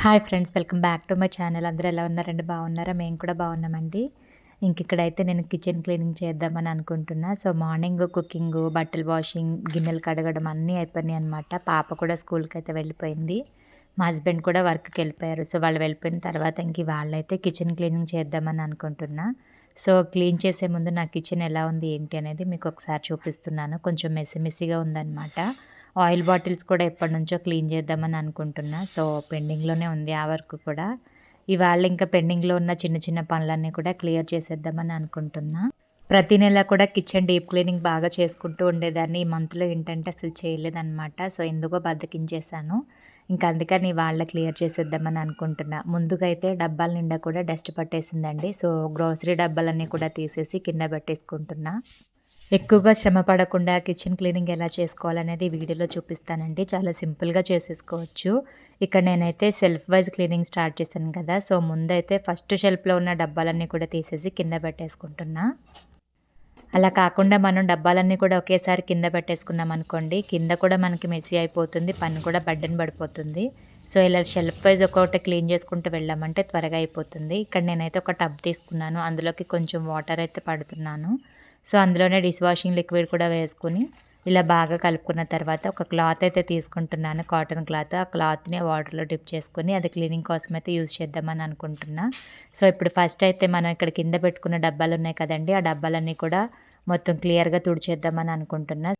Hi friends welcome back to my channel. అందరూ ఎలా ఉన్నారండి? బాగున్నారా? మేము కూడా బాగున్నామండి. ఇంక ఇక్కడైతే నేను కిచెన్ క్లీనింగ్ చేద్దామని అనుకుంటున్నా. సో మార్నింగ్ కుకింగ్ బట్టలు వాషింగ్ గిన్నెలు కడగడం అన్నీ అయిపోయినాయి అనమాట పాప కూడా స్కూల్కి అయితే వెళ్ళిపోయింది. మా హస్బెండ్ కూడా వర్క్కి వెళ్ళిపోయారు. సో వాళ్ళు వెళ్ళిపోయిన తర్వాత ఇంక వాళ్ళైతే కిచెన్ క్లీనింగ్ చేద్దామని అనుకుంటున్నా. సో క్లీన్ చేసే ముందు నా కిచెన్ ఎలా ఉంది ఏంటి అనేది మీకు ఒకసారి చూపిస్తున్నాను. కొంచెం మెస్సి మెస్సిగా ఉందన్నమాట. ఆయిల్ బాటిల్స్ కూడా ఎప్పటి నుంచో క్లీన్ చేద్దామని అనుకుంటున్నా. సో పెండింగ్లోనే ఉంది ఆ వర్క్ కూడా. ఇవాళ ఇంకా పెండింగ్లో ఉన్న చిన్న చిన్న పనులన్నీ కూడా క్లియర్ చేసేద్దామని అనుకుంటున్నా. ప్రతి నెల కూడా కిచెన్ డీప్ క్లీనింగ్ బాగా చేసుకుంటూ ఉండేదాన్ని. ఈ మంత్లో ఏంటంటే అసలు చేయలేదన్నమాట. సో ఎందుకో బద్దకించేసాను ఇంకా అందుకని వాళ్ళ క్లియర్ చేసేద్దామని అనుకుంటున్నా. ముందుగా అయితే డబ్బాల నిండా కూడా డస్ట్ పట్టేసిందండి. సో గ్రోసరీ డబ్బాలన్నీ కూడా తీసేసి కింద పెట్టేసుకుంటున్నా. ఎక్కువగా శ్రమ పడకుండా కిచెన్ క్లీనింగ్ ఎలా చేసుకోవాలనేది వీడియోలో చూపిస్తానండి. చాలా సింపుల్గా చేసేసుకోవచ్చు. ఇక్కడ నేనైతే సెల్ఫ్ వైజ్ క్లీనింగ్ స్టార్ట్ చేశాను కదా సో ముందైతే ఫస్ట్ షెల్ఫ్లో ఉన్న డబ్బాలన్నీ కూడా తీసేసి కింద పెట్టేసుకుంటున్నా. అలా కాకుండా మనం డబ్బాలన్నీ కూడా ఒకేసారి కింద పెట్టేసుకున్నాం అనుకోండి కింద కూడా మనకి మెస్సీ అయిపోతుంది పని కూడా బడ్డన్ పడిపోతుంది. సో ఇలా షెల్ఫ్ వైజ్ ఒక్కొక్కటి క్లీన్ చేసుకుంటూ వెళ్ళామంటే త్వరగా అయిపోతుంది. ఇక్కడ నేనైతే ఒక టబ్ తీసుకున్నాను అందులోకి కొంచెం వాటర్ అయితే పడుతున్నాను. సో అందులోనే డిష్ వాషింగ్ లిక్విడ్ కూడా వేసుకుని ఇలా బాగా కలుపుకున్న తర్వాత ఒక క్లాత్ అయితే తీసుకుంటున్నాను కాటన్ క్లాత్. ఆ క్లాత్ని వాటర్లో డిప్ చేసుకుని అది క్లీనింగ్ కోసం అయితే యూజ్ చేద్దామని అనుకుంటున్నా. సో ఇప్పుడు ఫస్ట్ అయితే మనం ఇక్కడ కింద పెట్టుకున్న డబ్బాలు ఉన్నాయి కదండి ఆ డబ్బాలన్నీ కూడా మొత్తం క్లియర్గా తుడిచేద్దామని అనుకుంటున్నా.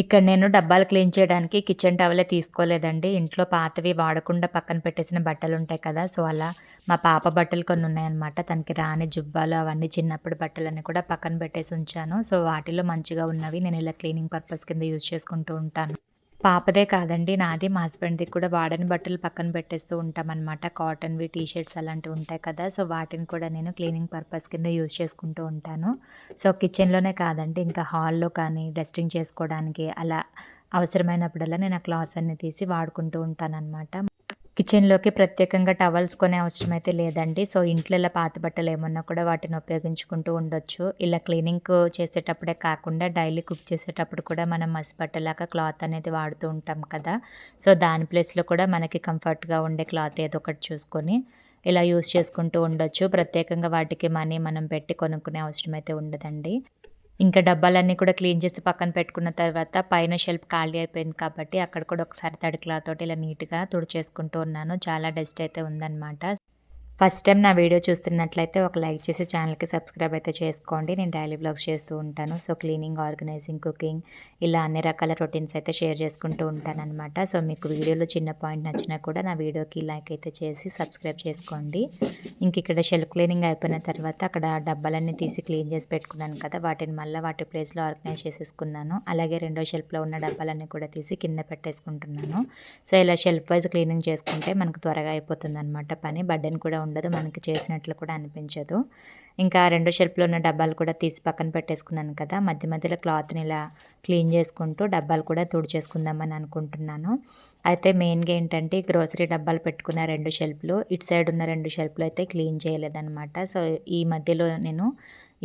ఇక్కడ నేను డబ్బాలు క్లీన్ చేయడానికి కిచెన్ టవలే తీసుకోలేదండి. ఇంట్లో పాతవి వాడకుండా పక్కన పెట్టేసిన బట్టలు ఉంటాయి కదా సో అలా మా పాప బట్టలు కొన్ని ఉన్నాయన్నమాట. తనకి రాని జుబ్బాలు అవన్నీ చిన్నప్పుడు బట్టలన్నీ కూడా పక్కన పెట్టేసి ఉంచాను. సో వాటిలో మంచిగా ఉన్నవి నేను ఇలా క్లీనింగ్ పర్పస్ కింద యూజ్ చేసుకుంటూ ఉంటాను. పాపదే కాదండి. నాది మా హస్బెండ్ది కూడా వాడని బట్టలు పక్కన పెట్టేస్తూ ఉంటామన్నమాట. కాటన్వి టీ షర్ట్స్ అలాంటివి ఉంటాయి కదా. సో వాటిని కూడా నేను క్లీనింగ్ పర్పస్ కింద యూజ్ చేసుకుంటూ ఉంటాను. సో కిచెన్లోనే కాదండి. ఇంకా హాల్లో కానీ డస్టింగ్ చేసుకోవడానికి అలా అవసరమైనప్పుడల్లా నేను ఆ క్లాత్స్ అన్ని తీసి వాడుకుంటూ ఉంటానన్నమాట. కిచెన్లోకి ప్రత్యేకంగా టవల్స్ కొనే అవసరం అయితే లేదండి. సో ఇంట్లో ఇలా పాత బట్టలు ఏమన్నా కూడా వాటిని ఉపయోగించుకుంటూ ఉండొచ్చు. ఇలా క్లీనింగ్ చేసేటప్పుడే కాకుండా డైలీ కుక్ చేసేటప్పుడు కూడా మనం మసిబట్టలాగా క్లాత్ అనేది వాడుతూ ఉంటాం కదా. సో దాని ప్లేస్లో కూడా మనకి కంఫర్ట్గా ఉండే క్లాత్ ఏదో ఒకటి చూసుకొని ఇలా యూస్ చేసుకుంటూ ఉండొచ్చు. ప్రత్యేకంగా వాటికి మనీ మనం పెట్టి కొనుక్కునే అవసరం అయితే ఉండదండి. ఇంకా డబ్బాలన్నీ కూడా క్లీన్ చేసి పక్కన పెట్టుకున్న తర్వాత పైన షెల్ఫ్ ఖాళీ అయిపోయింది కాబట్టి అక్కడ కూడా ఒకసారి తడి క్లాత్ తోటి ఇలా నీట్గా తుడిచేసుకుంటూ ఉన్నాను. చాలా డస్ట్ అయితే ఉందన్నమాట. ఫస్ట్ టైం నా వీడియో చూస్తున్నట్లయితే ఒక లైక్ చేసి ఛానల్కి సబ్స్క్రైబ్ అయితే చేసుకోండి. నేను డైలీ బ్లాగ్స్ చేస్తూ ఉంటాను. సో క్లీనింగ్ ఆర్గనైజింగ్ కుకింగ్ ఇలా అన్ని రకాల రొటీన్స్ అయితే షేర్ చేసుకుంటూ ఉంటానన్నమాట. సో మీకు వీడియోలో చిన్న పాయింట్ నచ్చినా కూడా నా వీడియోకి లైక్ అయితే చేసి సబ్స్క్రైబ్ చేసుకోండి. ఇంక ఇక్కడ షెల్ఫ్ క్లీనింగ్ అయిపోయిన తర్వాత అక్కడ డబ్బాలన్నీ తీసి క్లీన్ చేసి పెట్టుకున్నాను కదా వాటిని మళ్ళీ వాటి ప్లేస్లో ఆర్గనైజ్ చేసేసుకున్నాను. అలాగే రెండో షెల్ఫ్లో ఉన్న డబ్బాలన్నీ కూడా తీసి కింద పెట్టేసుకుంటున్నాను. సో ఇలా షెల్ఫ్ వైజ్ క్లీనింగ్ చేసుకుంటే మనకు త్వరగా అయిపోతుంది అనమాట పని. బడ్డెన్ కూడా ఉండదు మనకి చేసినట్లు కూడా అనిపించదు. ఇంకా రెండు షెల్ఫ్లో ఉన్న డబ్బాలు కూడా తీసి పక్కన పెట్టేసుకున్నాను కదా మధ్య మధ్యలో క్లాత్ని ఇలా క్లీన్ చేసుకుంటూ డబ్బాలు కూడా తుడిచేసుకుందామని అనుకుంటున్నాను. అయితే మెయిన్గా ఏంటంటే గ్రోసరీ డబ్బాలు పెట్టుకున్న రెండు షెల్ఫ్లు ఇటు సైడ్ ఉన్న రెండు షెల్ఫ్లు అయితే క్లీన్ చేయలేదన్నమాట. సో ఈ మధ్యలో నేను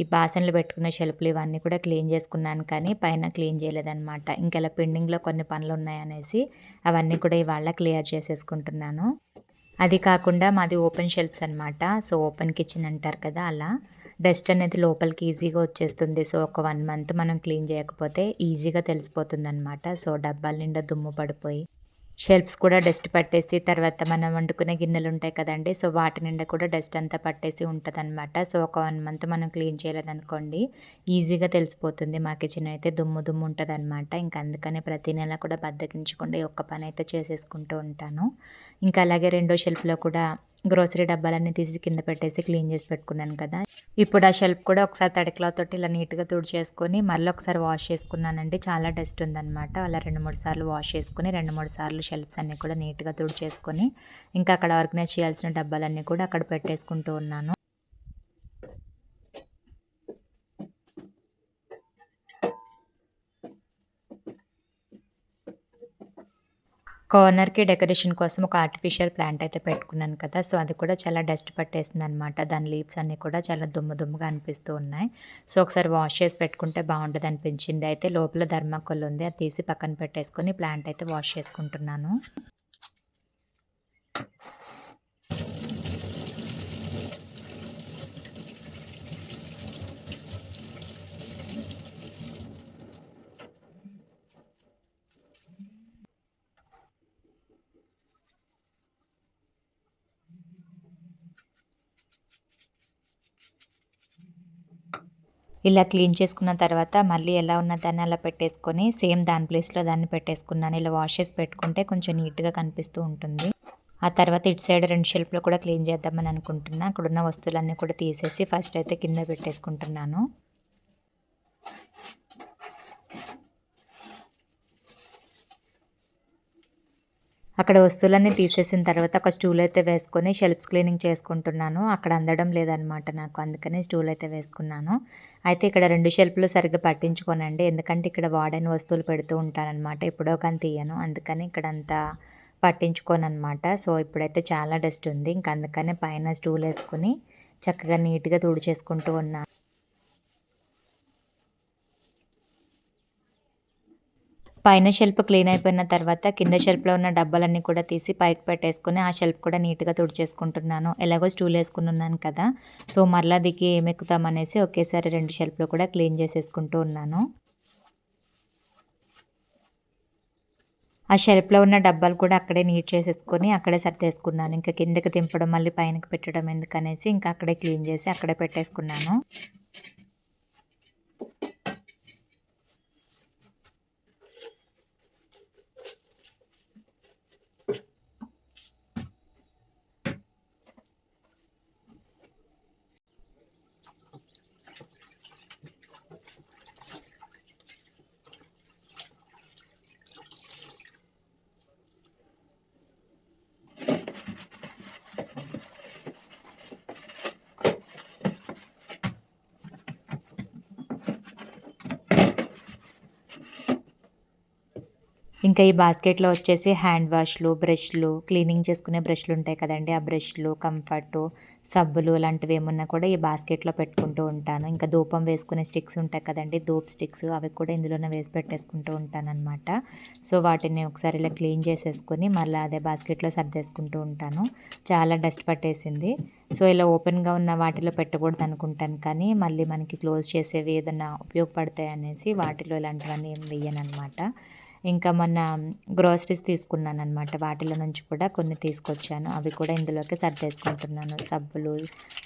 ఈ బాసన్లు పెట్టుకున్న షెల్ఫ్లు ఇవన్నీ కూడా క్లీన్ చేసుకున్నాను కానీ పైన క్లీన్ చేయలేదన్నమాట. ఇంకెలా పెండింగ్లో కొన్ని పనులు ఉన్నాయనేసి అవన్నీ కూడా ఇవాళ క్లియర్ చేసేసుకుంటున్నాను. అది కాకుండా మాది ఓపెన్ షెల్ఫ్స్ అనమాట సో ఓపెన్ కిచెన్ అంటారు కదా అలా. డస్ట్ అనేది లోపలికి ఈజీగా వచ్చేస్తుంది. సో ఒక వన్ మంత్ మనం క్లీన్ చేయకపోతే ఈజీగా తెలిసిపోతుంది అనమాట సో డబ్బాల నిండా దుమ్ము పడిపోయి. షెల్ఫ్స్ కూడా డస్ట్ పట్టేసి తర్వాత మనం వండుకునే గిన్నెలు ఉంటాయి కదండి. సో వాటి నిండా కూడా డస్ట్ అంతా పట్టేసి ఉంటుంది అనమాట సో ఒక వన్ మంత్ మనం క్లీన్ చేయలేదనుకోండి ఈజీగా తెలిసిపోతుంది. మా కిచెన్ అయితే దుమ్ము దుమ్ము ఉంటుంది అనమాట ఇంకా అందుకనే ప్రతి నెల కూడా బద్దకించకుండా ఒక్క పని అయితే చేసేసుకుంటూ ఉంటాను. ఇంకా అలాగే రెండో షెల్ఫ్లో కూడా గ్రోసరీ డబ్బాలన్నీ తీసి కింద పెట్టేసి క్లీన్ చేసి పెట్టుకున్నాను కదా. ఇప్పుడు ఆ షెల్ఫ్ కూడా ఒకసారి తడికలో తోటి ఇలా నీట్గా తుడిచేసుకొని మళ్ళీ ఒకసారి వాష్ చేసుకున్నానండి. చాలా డస్ట్ ఉందనమాట అలా రెండు మూడు సార్లు వాష్ చేసుకుని రెండు మూడు సార్లు షెల్ఫ్స్ అన్నీ కూడా నీట్గా తుడిచేసుకొని ఇంకా అక్కడ ఆర్గనైజ్ చేయాల్సిన డబ్బాలన్నీ కూడా అక్కడ పెట్టేసుకుంటూ ఉన్నాను. కార్నర్కి డెకరేషన్ కోసం ఒక ఆర్టిఫిషియల్ ప్లాంట్ అయితే పెట్టుకున్నాను కదా. సో అది కూడా చాలా డస్ట్ పట్టేసింది అనమాట దాని లీవ్స్ అన్నీ కూడా చాలా దుమ్ము దుమ్ముగా అనిపిస్తూ ఉన్నాయి. సో ఒకసారి వాష్ చేసి పెట్టుకుంటే బాగుంటుంది అనిపించింది. అయితే లోపల ధర్మకొల్ ఉంది. అది తీసి పక్కన పెట్టేసుకొని ప్లాంట్ అయితే వాష్ చేసుకుంటున్నాను. ఇలా క్లీన్ చేసుకున్న తర్వాత మళ్ళీ ఎలా ఉన్న దాన్ని అలా పెట్టేసుకొని సేమ్ దాని ప్లేస్లో దాన్ని పెట్టేసుకున్నాను. ఇలా వాష్ చేసి పెట్టుకుంటే కొంచెం నీట్గా కనిపిస్తూ ఉంటుంది. ఆ తర్వాత ఇటు సైడ్ రెండు షెల్ఫ్లో కూడా క్లీన్ చేద్దామని అనుకుంటున్నా. అక్కడ ఉన్న వస్తువులన్నీ కూడా తీసేసి ఫస్ట్ అయితే కింద పెట్టేసుకుంటున్నాను. అక్కడ వస్తువులన్నీ తీసేసిన తర్వాత ఒక స్టూల్ అయితే వేసుకొని షెల్ఫ్స్ క్లీనింగ్ చేసుకుంటున్నాను. అక్కడ అందడం లేదనమాట నాకు. అందుకని స్టూల్ అయితే వేసుకున్నాను. అయితే ఇక్కడ రెండు షెల్ఫ్లు సరిగ్గా పట్టించుకోనండి. ఎందుకంటే ఇక్కడ వాడైన వస్తువులు పెడుతూ ఉంటానన్నమాట ఎప్పుడో కానీ తీయను. అందుకని ఇక్కడ అంతా పట్టించుకోనమాట సో ఇప్పుడైతే చాలా డస్ట్ ఉంది. ఇంక అందుకనే పైన స్టూల్ వేసుకొని చక్కగా నీట్గా తుడిచేసుకుంటూ ఉన్నాను. పైన షెల్ఫ్ క్లీన్ అయిపోయిన తర్వాత కింద షెల్ఫ్లో ఉన్న డబ్బాలన్నీ కూడా తీసి పైకి పెట్టేసుకుని ఆ షెల్ఫ్ కూడా నీట్గా తుడిచేసుకుంటున్నాను. ఎలాగో స్టూల్ వేసుకుని ఉన్నాను కదా. సో మరలా దిగి ఏం ఎక్కుతామనేసి ఒకేసారి రెండు షెల్ఫ్లో కూడా క్లీన్ చేసేసుకుంటూ ఉన్నాను. ఆ షెల్ఫ్లో ఉన్న డబ్బాలు కూడా అక్కడే నీట్ చేసేసుకొని అక్కడే సర్దేసుకున్నాను. ఇంకా కిందకి దింపడం మళ్ళీ పైనకి పెట్టడం ఎందుకనేసి ఇంకా అక్కడే క్లీన్ చేసి అక్కడే పెట్టేసుకున్నాను. ఇంకా ఈ బాస్కెట్లో వచ్చేసి హ్యాండ్ వాష్లు బ్రష్లు క్లీనింగ్ చేసుకునే బ్రష్లు ఉంటాయి కదండి. ఆ బ్రష్లు కంఫర్టు సబ్బులు అలాంటివి ఏమున్నా కూడా ఈ బాస్కెట్లో పెట్టుకుంటూ ఉంటాను. ఇంకా ధూపం వేసుకునే స్టిక్స్ ఉంటాయి కదండి. ధూప్ స్టిక్స్ అవి కూడా ఇందులోనే వేసి పెట్టేసుకుంటూ ఉంటాను అనమాట సో వాటిని ఒకసారి ఇలా క్లీన్ చేసేసుకొని మళ్ళీ అదే బాస్కెట్లో సర్దేసుకుంటూ ఉంటాను. చాలా డస్ట్ పట్టేసింది. సో ఇలా ఓపెన్గా ఉన్న వాటిలో పెట్టకూడదు అనుకుంటాను కానీ మళ్ళీ మనకి క్లోజ్ చేసేవి ఏదైనా ఉపయోగపడతాయి అనేసి వాటిలో ఇలాంటివన్నీ ఏం వేయను అనమాట ఇంకా మొన్న గ్రోసరీస్ తీసుకున్నాను అనమాట వాటిలో నుంచి కూడా కొన్ని తీసుకొచ్చాను. అవి కూడా ఇందులోకి సర్దేసుకుంటున్నాను సబ్బులు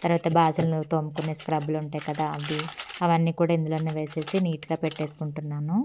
తర్వాత బాజలు తోముకునే స్క్రబ్బులు ఉంటాయి కదా అవి. అవన్నీ కూడా ఇందులోనే వేసేసి నీట్గా పెట్టేసుకుంటున్నాను.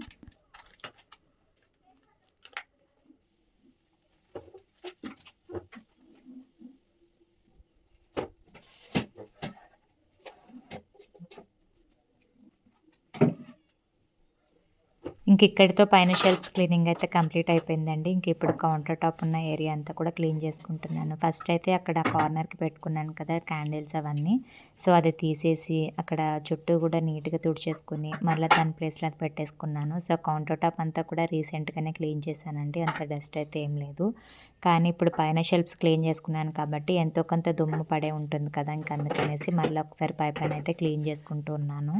ఇంక ఇక్కడితో పైన షెల్ఫ్స్ క్లీనింగ్ అయితే కంప్లీట్ అయిపోయిందండి. ఇంక ఇప్పుడు కౌంటర్ టాప్ ఉన్న ఏరియా అంతా కూడా క్లీన్ చేసుకుంటున్నాను. ఫస్ట్ అయితే అక్కడ కార్నర్కి పెట్టుకున్నాను కదా క్యాండిల్స్ అవన్నీ. సో అది తీసేసి అక్కడ చుట్టూ కూడా నీట్గా తుడిచేసుకుని మళ్ళీ దాని ప్లేస్లో పెట్టేసుకున్నాను. సో కౌంటర్ టాప్ అంతా కూడా రీసెంట్గానే క్లీన్ చేశానండి. అంత డస్ట్ అయితే ఏం లేదు. కానీ ఇప్పుడు పైన షెల్ఫ్స్ క్లీన్ చేసుకున్నాను కాబట్టి ఎంతో కొంత దుమ్ము పడే ఉంటుంది కదా ఇంక అందుకనేసి మళ్ళీ ఒకసారి పై పైన అయితే క్లీన్ చేసుకుంటూ ఉన్నాను.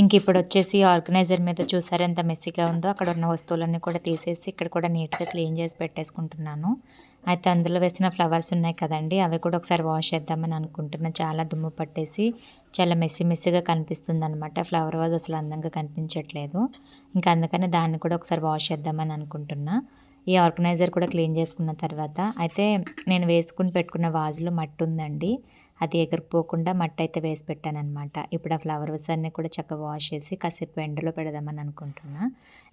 ఇంక ఇప్పుడు వచ్చేసి ఆర్గనైజర్ మీద చూసారు ఎంత మెస్సీగా ఉందో అక్కడ ఉన్న వస్తువులన్నీ కూడా తీసేసి ఇక్కడ కూడా నీట్గా క్లీన్ చేసి పెట్టేసుకుంటున్నాను. అయితే అందులో వేసిన ఫ్లవర్స్ ఉన్నాయి కదండి అవి కూడా ఒకసారి వాష్ చేద్దామని అనుకుంటున్నాను చాలా దుమ్ము పట్టేసి చాలా మెస్సీ మెస్సీగా కనిపిస్తుంది అనమాట ఫ్లవర్ వాజ్ అసలు అందంగా కనిపించట్లేదు. ఇంకా అందుకని దాన్ని కూడా ఒకసారి వాష్ చేద్దామని అనుకుంటున్నా. ఈ ఆర్గనైజర్ కూడా క్లీన్ చేసుకున్న తర్వాత అయితే నేను వేసుకుని పెట్టుకున్న వాజులో మట్టి ఉందండి. అది ఎగిరిపోకుండా మట్టి అయితే వేసి పెట్టానమాట ఇప్పుడు ఆ ఫ్లవర్స్ అన్నీ కూడా చక్కగా వాష్ చేసి కాసేపు ఎండలో పెడదామని అనుకుంటున్నా.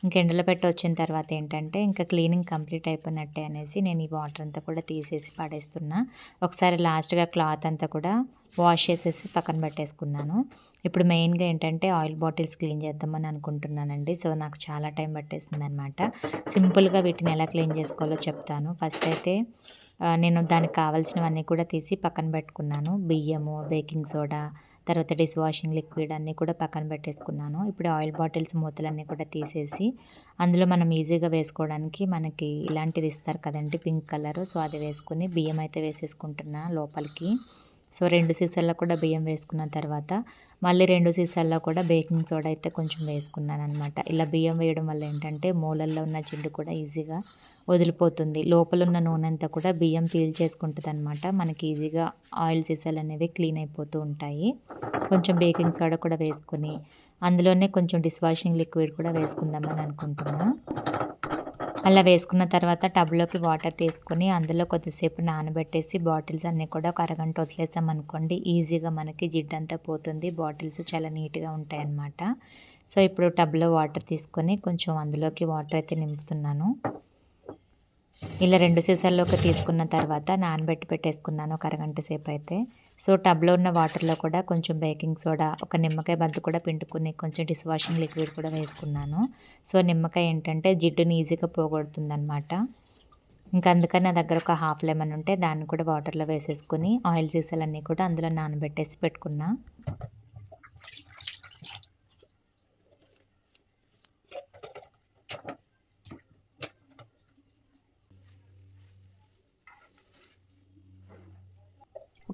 ఇంక ఎండలో పెట్టి వచ్చిన తర్వాత ఏంటంటే ఇంకా క్లీనింగ్ కంప్లీట్ అయిపోయినట్టే అనేసి నేను ఈ వాటర్ అంతా కూడా తీసేసి పడేస్తున్నా. ఒకసారి లాస్ట్గా క్లాత్ అంతా కూడా వాష్ చేసేసి పక్కన పెట్టేసుకున్నాను. ఇప్పుడు మెయిన్గా ఏంటంటే ఆయిల్ బాటిల్స్ క్లీన్ చేద్దామని అనుకుంటున్నానండి. సో నాకు చాలా టైం పట్టేసింది అనమాట సింపుల్గా వీటిని ఎలా క్లీన్ చేసుకోవాలో చెప్తాను. ఫస్ట్ అయితే నేను దానికి కావాల్సినవన్నీ కూడా తీసి పక్కన పెట్టుకున్నాను. బియ్యము బేకింగ్ సోడా తర్వాత డిష్ వాషింగ్ లిక్విడ్ అన్నీ కూడా పక్కన పెట్టేసుకున్నాను. ఇప్పుడు ఆయిల్ బాటిల్స్ మూతలన్నీ కూడా తీసేసి అందులో మనం ఈజీగా వేసుకోవడానికి మనకి ఇలాంటిది ఇస్తారు కదండి పింక్ కలర్. సో అది వేసుకుని బియ్యం అయితే వేసేసుకుంటున్నా లోపలికి. సో రెండు సీసాల్లో కూడా బియ్యం వేసుకున్న తర్వాత మళ్ళీ రెండు సీసాల్లో కూడా బేకింగ్ సోడా అయితే కొంచెం వేసుకున్నాను అనమాట ఇలా బియ్యం వేయడం వల్ల ఏంటంటే మూలల్లో ఉన్న జిడ్డు కూడా ఈజీగా వదిలిపోతుంది. లోపల ఉన్న నూనె అంతా కూడా బియ్యం పీల్ చేసుకుంటుంది అనమాట మనకి ఈజీగా ఆయిల్ సీసాలు అనేవి క్లీన్ అయిపోతూ ఉంటాయి. కొంచెం బేకింగ్ సోడా కూడా వేసుకొని అందులోనే కొంచెం డిష్ వాషింగ్ లిక్విడ్ కూడా వేసుకుందామని అనుకుంటున్నాను అలా వేసుకున్న తర్వాత టబ్లోకి వాటర్ తీసుకొని అందులో కొద్దిసేపు నానబెట్టేసి బాటిల్స్ అన్నీ కూడా ఒక అరగంట వదిలేసాం అనుకోండి ఈజీగా మనకి జిడ్డంతా పోతుంది. బాటిల్స్ చాలా నీట్గా ఉంటాయన్నమాట. సో ఇప్పుడు టబ్లో వాటర్ తీసుకొని కొంచెం అందులోకి వాటర్ అయితే నింపుతున్నాను. ఇలా రెండు సీసాల్లోకి తీసుకున్న తర్వాత నానబెట్టి పెట్టేసుకున్నాను ఒక అరగంట సేపు అయితే. సో టబ్లో ఉన్న వాటర్లో కూడా కొంచెం బేకింగ్ సోడా ఒక నిమ్మకాయ బంతు కూడా పిండుకుని కొంచెం డిష్ వాషింగ్ లిక్విడ్ కూడా వేసుకున్నాను. సో నిమ్మకాయ ఏంటంటే జిడ్డుని ఈజీగా పోగొడుతుంది అనమాట ఇంకా అందుకని నా దగ్గర ఒక హాఫ్ లెమన్ ఉంటే దాన్ని కూడా వాటర్లో వేసేసుకుని ఆయిల్ సీసాలన్నీ కూడా అందులో నానబెట్టేసి పెట్టుకున్నా.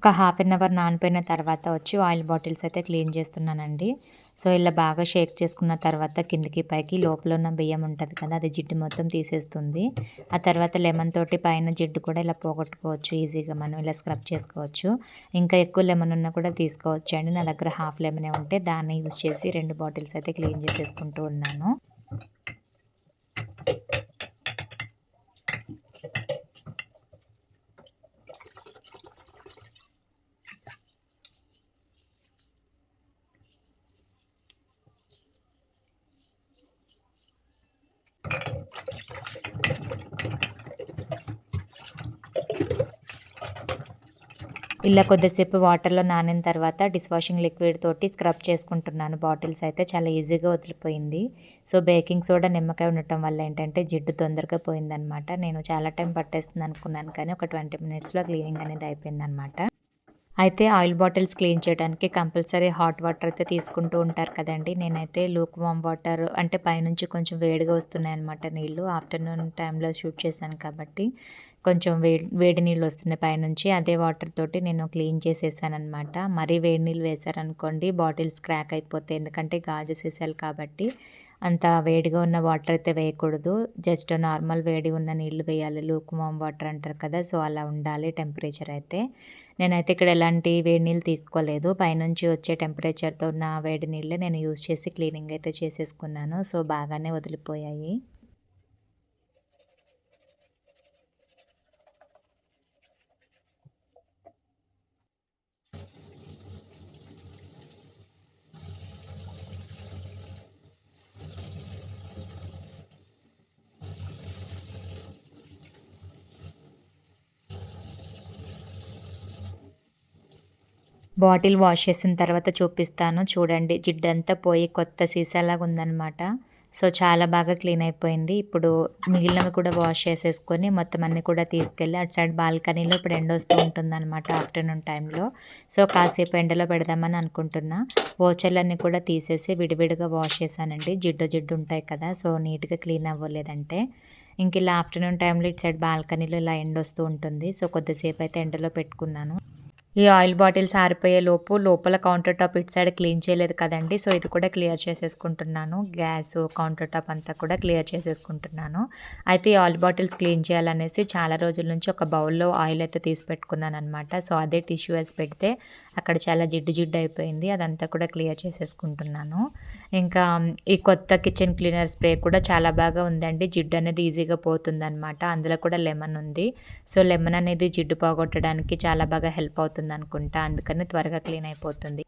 ఒక హాఫ్ అన్ అవర్ నానిపోయిన తర్వాత వచ్చి ఆయిల్ బాటిల్స్ అయితే క్లీన్ చేస్తున్నానండి. సో ఇలా బాగా షేక్ చేసుకున్న తర్వాత కిందికి పైకి లోపల ఉన్న బియ్యం ఉంటుంది కదా అది జిడ్డు మొత్తం తీసేస్తుంది. ఆ తర్వాత లెమన్ తోటి పైన జిడ్డు కూడా ఇలా పోగొట్టుకోవచ్చు ఈజీగా మనం ఇలా స్క్రబ్ చేసుకోవచ్చు. ఇంకా ఎక్కువ లెమన్ ఉన్నా కూడా తీసుకోవచ్చు అండి నా దగ్గర హాఫ్ లెమనే ఉంటే దాన్ని యూజ్ చేసి రెండు బాటిల్స్ అయితే క్లీన్ చేసేసుకుంటూ ఉన్నాను. ఇలా కొద్దిసేపు వాటర్లో నానిన తర్వాత డిష్ వాషింగ్ లిక్విడ్ తోటి స్క్రబ్ చేసుకుంటున్నాను బాటిల్స్ అయితే. చాలా ఈజీగా వదిలిపోయింది. సో బేకింగ్ సోడా నిమ్మకాయ ఉండటం వల్ల ఏంటంటే జిడ్డు తొందరగా పోయిందనమాట. నేను చాలా టైం పట్టేస్తుంది అనుకున్నాను కానీ ఒక ట్వంటీ మినిట్స్లో క్లీనింగ్ అనేది అయిపోయిందనమాట. అయితే ఆయిల్ బాటిల్స్ క్లీన్ చేయడానికి కంపల్సరీ హాట్ వాటర్ అయితే తీసుకుంటూ ఉంటారు కదండి. నేనైతే లూక్ వామ్ వాటర్ అంటే పైనుంచి కొంచెం వేడిగా వస్తున్నాయి అనమాట నీళ్ళు. ఆఫ్టర్నూన్ టైంలో షూట్ చేశాను కాబట్టి. కొంచెం వేడి వేడి నీళ్ళు వస్తున్నాయి పైనుంచి అదే వాటర్ తోటి నేను క్లీన్ చేసేసానమాట మరీ వేడి నీళ్ళు వేసారనుకోండి బాటిల్స్ క్రాక్ అయిపోతాయి. ఎందుకంటే గాజు సీసాలు కాబట్టి అంత వేడిగా ఉన్న వాటర్ అయితే వేయకూడదు. జస్ట్ నార్మల్ వేడి ఉన్న నీళ్ళు వేయాలి. లూకుమామ్ వాటర్ అంటారు కదా సో అలా ఉండాలి టెంపరేచర్ అయితే. నేనైతే ఇక్కడ ఎలాంటి వేడి నీళ్ళు తీసుకోలేదు. పైనుంచి వచ్చే టెంపరేచర్తో ఉన్న వేడి నీళ్ళే నేను యూజ్ చేసి క్లీనింగ్ అయితే చేసేసుకున్నాను. సో బాగానే వదిలిపోయాయి. బాటిల్ వాష్ చేసిన తర్వాత చూపిస్తాను. చూడండి జిడ్డంతా పోయి కొత్త సీసాలాగా ఉందన్నమాట. సో చాలా బాగా క్లీన్ అయిపోయింది. ఇప్పుడు మిగిలినవి కూడా వాష్ చేసేసుకొని మొత్తం అన్నీ కూడా తీసుకెళ్ళి అటు సైడ్ బాల్కనీలో ఇప్పుడు ఎండ వస్తూ ఉంటుందన్నమాట ఆఫ్టర్నూన్ టైంలో. సో కాసేపు ఎండలో పెడదామని అనుకుంటున్నా. ఓచర్లన్నీ కూడా తీసేసి విడివిడిగా వాష్ చేశానండి. జిడ్డు జిడ్డు ఉంటాయి కదా సో నీట్గా క్లీన్ అవ్వలేదంటే. ఇంక ఇలా ఆఫ్టర్నూన్ టైంలో ఇటు సైడ్ బాల్కనీలో ఇలా ఎండ వస్తూ ఉంటుంది. సో కొద్దిసేపు అయితే ఎండలో పెట్టుకున్నాను. ఈ ఆయిల్ బాటిల్స్ ఆరిపోయే లోపు లోపల కౌంటర్ టాప్ ఇటు సైడ్ క్లీన్ చేయలేదు కదండి. సో ఇది కూడా క్లియర్ చేసేసుకుంటున్నాను. గ్యాస్ కౌంటర్ టాప్ అంతా కూడా క్లియర్ చేసేసుకుంటున్నాను. అయితే ఈ ఆయిల్ బాటిల్స్ క్లీన్ చేయాలనేసి చాలా రోజుల నుంచి ఒక బౌల్లో ఆయిల్ అయితే తీసి పెట్టుకున్నాను అనమాట సో అదే టిష్యూ వేసి పెడితే అక్కడ చాలా జిడ్డు జిడ్డు అయిపోయింది. అదంతా కూడా క్లియర్ చేసేసుకుంటున్నాను. ఇంకా ఈ కొత్త కిచెన్ క్లీనర్ స్ప్రే కూడా చాలా బాగా ఉందండి. జిడ్డు అనేది ఈజీగా పోతుంది అనమాట అందులో కూడా లెమన్ ఉంది. సో లెమన్ అనేది జిడ్డు పోగొట్టడానికి చాలా బాగా హెల్ప్ అవుతుంది అనుకుంటా అందుకని త్వరగా క్లీన్ అయిపోతుంది.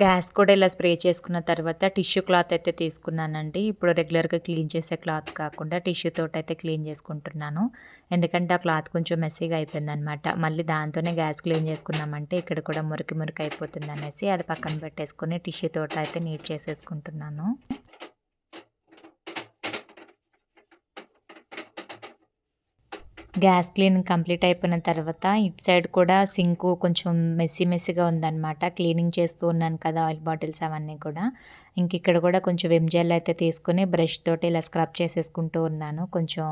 గ్యాస్ కూడా ఇలా స్ప్రే చేసుకున్న తర్వాత టిష్యూ క్లాత్ అయితే తీసుకున్నానండి. ఇప్పుడు రెగ్యులర్గా క్లీన్ చేసే క్లాత్ కాకుండా టిష్యూ తోటి అయితే క్లీన్ చేసుకుంటున్నాను. ఎందుకంటే ఆ క్లాత్ కొంచెం మెస్సీగా అయిపోయిందనమాట మళ్ళీ దాంతోనే గ్యాస్ క్లీన్ చేసుకున్నామంటే ఇక్కడ కూడా మురికి మురికి అయిపోతుంది అనేసి అది పక్కన పెట్టేసుకొని టిష్యూ తోట అయితే నీట్ చేసేసుకుంటున్నాను. గ్యాస్ క్లీనింగ్ కంప్లీట్ అయిపోయిన తర్వాత ఇటు సైడ్ కూడా సింకు కొంచెం మెస్సీ మెస్సీగా ఉందన్నమాట. క్లీనింగ్ చేస్తూ ఉన్నాను కదా ఆయిల్ బాటిల్స్ అవన్నీ కూడా. ఇంక ఇక్కడ కూడా కొంచెం విమ్ జెల్ అయితే తీసుకుని బ్రష్ తోటి ఇలా స్క్రబ్ చేసేసుకుంటూ ఉన్నాను. కొంచెం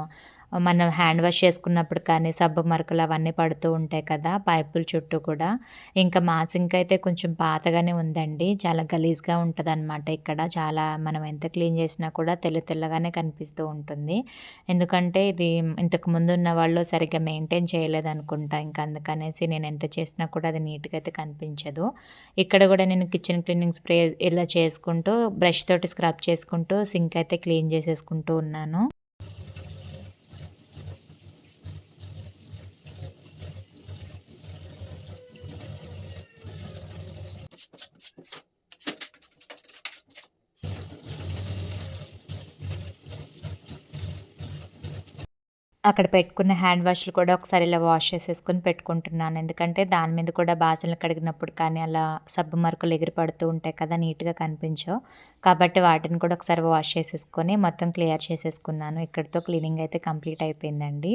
మనం హ్యాండ్ వాష్ చేసుకున్నప్పుడు కానీ సబ్బు మరకలు అవన్నీ పడుతూ ఉంటాయి కదా పైపుల చుట్టూ కూడా. ఇంకా మా సింక్ అయితే కొంచెం పాతగానే ఉందండి. చాలా గలీజ్గా ఉంటుంది అనమాట ఇక్కడ. చాలా మనం ఎంత క్లీన్ చేసినా కూడా తెల్ల తెల్లగానే కనిపిస్తూ ఉంటుంది. ఎందుకంటే ఇది ఇంతకు ముందు ఉన్న వాళ్ళు సరిగ్గా మెయింటైన్ చేయలేదు అనుకుంటా ఇంకా అందుకనేసి నేను ఎంత చేసినా కూడా అది నీట్గా అయితే కనిపించదు. ఇక్కడ కూడా నేను కిచెన్ క్లీనింగ్ స్ప్రే ఇలా చేసుకుంటూ బ్రష్ తోటి స్క్రబ్ చేసుకుంటూ సింక్ అయితే క్లీన్ చేసేసుకుంటూ ఉన్నాను. అక్కడ పెట్టుకున్న హ్యాండ్ వాష్లు కూడా ఒకసారి ఇలా వాష్ చేసేసుకొని పెట్టుకుంటున్నాను. ఎందుకంటే దాని మీద కూడా బాసనలు కడిగినప్పుడు కానీ అలా సబ్బు మరకలు ఎగిరి పడుతూ ఉంటాయి కదా నీట్గా కనిపించవు. కాబట్టి వాటిని కూడా ఒకసారి వాష్ చేసేసుకొని మొత్తం క్లియర్ చేసేసుకున్నాను. ఇక్కడితో క్లీనింగ్ అయితే కంప్లీట్ అయిపోయిందండి.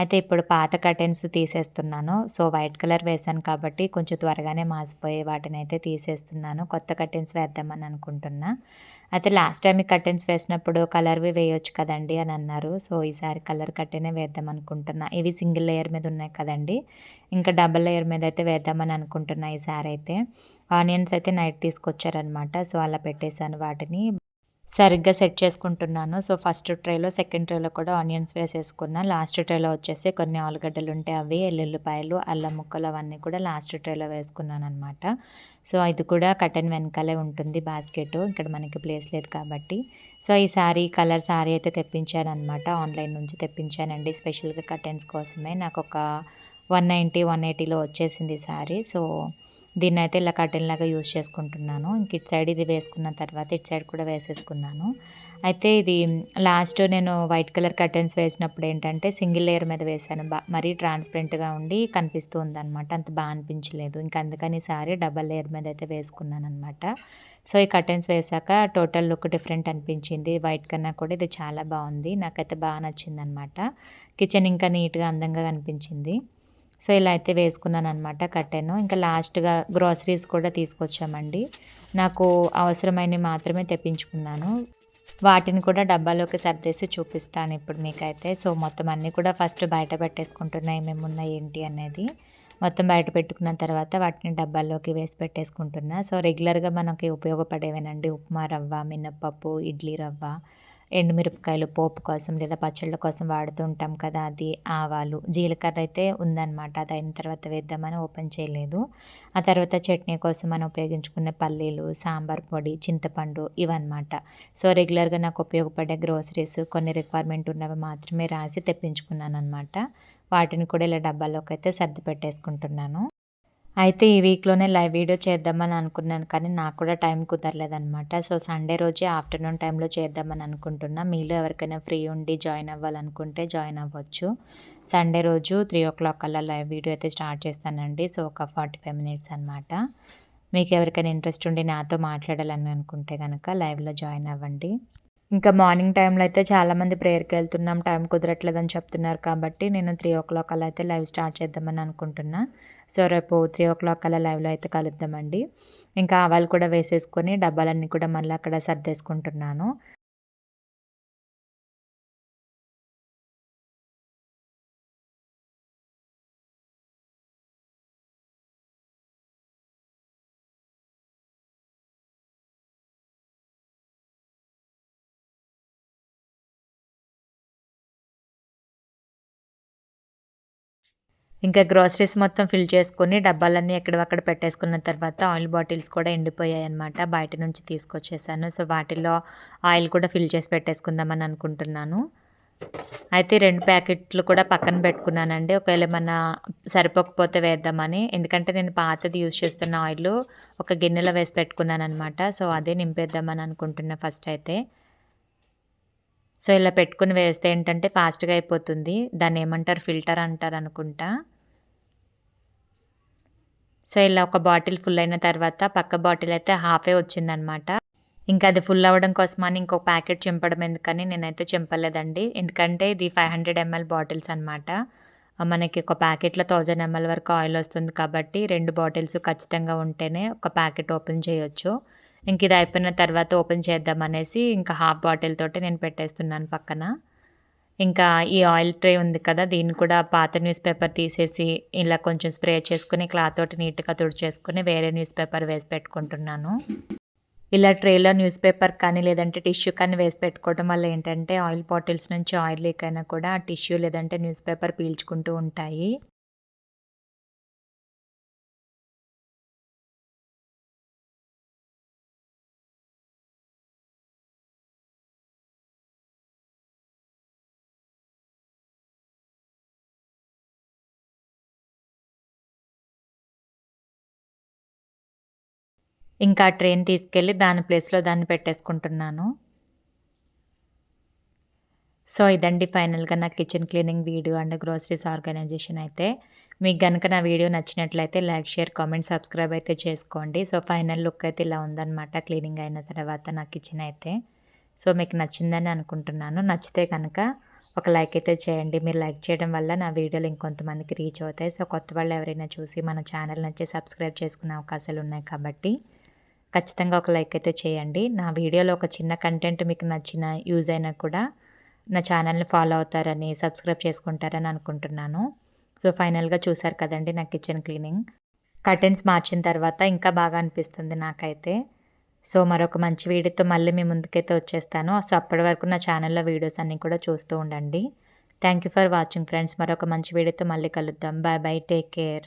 అయితే ఇప్పుడు పాత కర్టెన్స్ తీసేస్తున్నాను. సో వైట్ కలర్ వేసాను కాబట్టి కొంచెం త్వరగానే మాసిపోయి వాటిని అయితే తీసేస్తున్నాను. కొత్త కర్టెన్స్ వేద్దామని అనుకుంటున్నా. అయితే లాస్ట్ టైం ఈ కర్టెన్స్ వేసినప్పుడు కలర్వి వేయొచ్చు కదండి అని అన్నారు. సో ఈసారి కలర్ కట్టెనే వేద్దాం అనుకుంటున్నా. ఇవి సింగిల్ లేయర్ మీద ఉన్నాయి కదండి. ఇంకా డబల్ లేయర్ మీద అయితే వేద్దామని అనుకుంటున్నా ఈసారి అయితే. ఆనియన్స్ అయితే నైట్ తీసుకొచ్చారనమాట సో అలా పెట్టేశాను వాటిని. సరిగ్గా సెట్ చేసుకుంటున్నాను. సో ఫస్ట్ ట్రేలో సెకండ్ ట్రేలో కూడా ఆనియన్స్ వేసేసుకున్నా. లాస్ట్ ట్రేలో వచ్చేసి కొన్ని ఆలుగడ్డలు ఉంటే అవి ఎల్లుల్లిపాయలు అల్లం ముక్కలు అవన్నీ కూడా లాస్ట్ ట్రేలో వేసుకున్నాను అనమాట సో ఇది కూడా కటన్ వెనకాలే ఉంటుంది బాస్కెట్. ఇక్కడ మనకి ప్లేస్ లేదు కాబట్టి. సో ఈ సారీ కలర్ సారీ అయితే తెప్పించాను అనమాట ఆన్లైన్ నుంచి తెప్పించానండి. స్పెషల్గా కటన్స్ కోసమే. నాకు ఒక వన్ నైంటీ వన్ ఎయిటీలో వచ్చేసింది సారీ. సో దీన్ని అయితే ఇలా కర్టెన్ లాగా యూజ్ చేసుకుంటున్నాను. ఇంక ఇటు సైడ్ ఇది వేసుకున్న తర్వాత ఇటు సైడ్ కూడా వేసేసుకున్నాను. అయితే ఇది లాస్ట్ నేను వైట్ కలర్ కర్టెన్స్ వేసినప్పుడు ఏంటంటే సింగిల్ లేయర్ మీద వేసాను బా మరీ ట్రాన్స్పరెంట్గా ఉండి కనిపిస్తూ ఉందన్నమాట. అంత బాగా అనిపించలేదు. ఇంకా అందుకని సారీ డబల్ లేయర్ మీద అయితే వేసుకున్నాను అనమాట సో ఈ కర్టెన్స్ వేసాక టోటల్ లుక్ డిఫరెంట్ అనిపించింది. వైట్ కన్నా కూడా ఇది చాలా బాగుంది. నాకైతే బాగా నచ్చింది అనమాట కిచెన్ ఇంకా నీట్గా అందంగా కనిపించింది. సో ఇలా అయితే వేసుకున్నాను అనమాట కట్టాను. ఇంకా లాస్ట్గా గ్రాసరీస్ కూడా తీసుకొచ్చామండి. నాకు అవసరమైనవి మాత్రమే తెప్పించుకున్నాను. వాటిని కూడా డబ్బాలోకి సర్దేసి చూపిస్తాను ఇప్పుడు మీకైతే. సో మొత్తం అన్నీ కూడా ఫస్ట్ బయట పెట్టేసుకుంటున్నాయి మేము ఉన్నాయి ఏంటి అనేది. మొత్తం బయట పెట్టుకున్న తర్వాత వాటిని డబ్బాల్లోకి వేసి పెట్టేసుకుంటున్నా. సో రెగ్యులర్గా మనకి ఉపయోగపడేవేనండి? ఉప్మా రవ్వ మినప్పప్పు ఇడ్లీ రవ్వ ఎండుమిరపకాయలు పోపు కోసం లేదా పచ్చళ్ళ కోసం వాడుతూ ఉంటాం కదా అది ఆవాలు. జీలకర్ర అయితే ఉందన్నమాట అది అయిన తర్వాత వేద్దామని ఓపెన్ చేయలేదు. ఆ తర్వాత చట్నీ కోసం మనం ఉపయోగించుకునే పల్లీలు సాంబార్ పొడి చింతపండు ఇవన్నమాట. సో రెగ్యులర్గా నాకు ఉపయోగపడే గ్రోసరీస్ కొన్ని రిక్వైర్మెంట్ ఉన్నవి మాత్రమే రాసి తెప్పించుకున్నాను అనమాట వాటిని కూడా ఇలా డబ్బాలోకి అయితే సర్ది పెట్టేసుకుంటున్నాను. అయితే ఈ వీక్లోనే లైవ్ వీడియో చేద్దామని అనుకున్నాను కానీ నాకు కూడా టైం కుదరలేదనమాట సో సండే రోజే ఆఫ్టర్నూన్ టైంలో చేద్దామని అనుకుంటున్నా. మీలో ఎవరికైనా ఫ్రీ ఉండి జాయిన్ అవ్వాలనుకుంటే జాయిన్ అవ్వచ్చు. సండే రోజు త్రీ ఓ క్లాక్ అలా లైవ్ వీడియో అయితే స్టార్ట్ చేస్తానండి. సో ఒక ఫార్టీ ఫైవ్ మినిట్స్ అనమాట మీకు ఎవరికైనా ఇంట్రెస్ట్ ఉండి నాతో మాట్లాడాలని అనుకుంటే కనుక లైవ్లో జాయిన్ అవ్వండి. ఇంకా మార్నింగ్ టైంలో అయితే చాలామంది ప్రేయర్కి వెళ్తున్నాం. టైం కుదరట్లేదని చెప్తున్నారు కాబట్టి నేను త్రీ ఓ క్లాక్ అలా అయితే లైవ్ స్టార్ట్ చేద్దామని అనుకుంటున్నాను సో రేపు త్రీ ఓ క్లాక్ అలా లైవ్లో అయితే కలుద్దామండి. ఇంకా ఆవాలు కూడా వేసేసుకొని డబ్బాలన్నీ కూడా మళ్ళీ అక్కడ సర్దేసుకుంటున్నాను. ఇంకా గ్రోసరీస్ మొత్తం ఫిల్ చేసుకొని డబ్బాలన్నీ ఎక్కడక్కడ పెట్టేసుకున్న తర్వాత ఆయిల్ బాటిల్స్ కూడా ఎండిపోయాయి అనమాట బయట నుంచి తీసుకొచ్చేసాను. సో వాటిల్లో ఆయిల్ కూడా ఫిల్ చేసి పెట్టేసుకుందామని అనుకుంటున్నాను. అయితే రెండు ప్యాకెట్లు కూడా పక్కన పెట్టుకున్నానండి. ఒకవేళ మన సరిపోకపోతే వేద్దామని. ఎందుకంటే నేను పాతది యూజ్ చేస్తున్న ఆయిల్ ఒక గిన్నెలో వేసి పెట్టుకున్నాను అనమాట సో అదే నింపేద్దామని అనుకుంటున్నా ఫస్ట్ అయితే. సో ఇలా పెట్టుకుని వేస్తే ఏంటంటే ఫాస్ట్గా అయిపోతుంది. దాన్ని ఏమంటారు? ఫిల్టర్ అంటారు అనుకుంటా సో ఇలా ఒక బాటిల్ ఫుల్ అయిన తర్వాత పక్క బాటిల్ అయితే హాఫే వచ్చిందనమాట. ఇంకా అది ఫుల్ అవ్వడం కోసమని ఇంకొక ప్యాకెట్ చింపడం ఎందుకని నేనైతే చింపలేదండి. ఎందుకంటే ఇది ఫైవ్ హండ్రెడ్ ఎంఎల్ బాటిల్స్ అనమాట. మనకి ఒక ప్యాకెట్లో థౌజండ్ ఎంఎల్ వరకు ఆయిల్ వస్తుంది కాబట్టి రెండు బాటిల్స్ ఖచ్చితంగా ఉంటేనే ఒక ప్యాకెట్ ఓపెన్ చేయొచ్చు. ఇంక ఇది అయిపోయిన తర్వాత ఓపెన్ చేద్దాం అనేసి ఇంకా హాఫ్ బాటిల్ తోటి నేను పెట్టేస్తున్నాను పక్కన. ఇంకా ఈ ఆయిల్ ట్రే ఉంది కదా దీన్ని కూడా పాత న్యూస్ పేపర్ తీసేసి ఇలా కొంచెం స్ప్రే చేసుకుని క్లాత్ తోటి నీట్గా తుడిచేసుకుని వేరే న్యూస్ పేపర్ వేసి పెట్టుకుంటున్నాను. ఇలా ట్రేలో న్యూస్ పేపర్ కానీ లేదంటే టిష్యూ కానీ వేసి పెట్టుకోవడం వల్ల ఏంటంటే ఆయిల్ బాటిల్స్ నుంచి ఆయిల్ లీక్ అయినా కూడా టిష్యూ లేదంటే న్యూస్ పేపర్ పీల్చుకుంటూ ఉంటాయి. ఇంకా ట్రైన్ తీసుకెళ్ళి దాని ప్లేస్లో దాన్ని పెట్టేసుకుంటున్నాను. సో ఇదండి ఫైనల్గా నా kitchen cleaning video and groceries organisation అయితే. మీకు కనుక నా వీడియో నచ్చినట్లయితే లైక్ షేర్ కామెంట్ సబ్స్క్రైబ్ అయితే చేసుకోండి. సో ఫైనల్ లుక్ అయితే ఇలా ఉందన్నమాట క్లీనింగ్ అయిన తర్వాత నా కిచెన్ అయితే. సో మీకు నచ్చిందని అనుకుంటున్నాను. నచ్చితే కనుక ఒక లైక్ అయితే చేయండి. మీరు లైక్ చేయడం వల్ల నా వీడియోలు ఇంకొంతమందికి రీచ్ అవుతాయి. సో కొత్త వాళ్ళు ఎవరైనా చూసి మన ఛానల్ నచ్చి సబ్స్క్రైబ్ చేసుకునే అవకాశాలు ఉన్నాయి కాబట్టి. ఖచ్చితంగా ఒక లైక్ అయితే చేయండి. నా వీడియోలో ఒక చిన్న కంటెంట్ మీకు నచ్చిన యూజ్ అయినా కూడా నా ఛానల్ని ఫాలో అవుతారని సబ్స్క్రైబ్ చేసుకుంటారని అనుకుంటున్నాను. సో ఫైనల్గా చూసారు కదండి నా కిచెన్ క్లీనింగ్. కర్టెన్స్ మార్చిన తర్వాత ఇంకా బాగా అనిపిస్తుంది నాకైతే. సో మరొక మంచి వీడియోతో మళ్ళీ మీ ముందుకైతే వచ్చేస్తాను. సో అప్పటి వరకు నా ఛానల్లో వీడియోస్ అన్నీ కూడా చూస్తూ ఉండండి. Thank you for watching friends. మరొక మంచి వీడియోతో మళ్ళీ కలుద్దాం. Bye bye. Take care.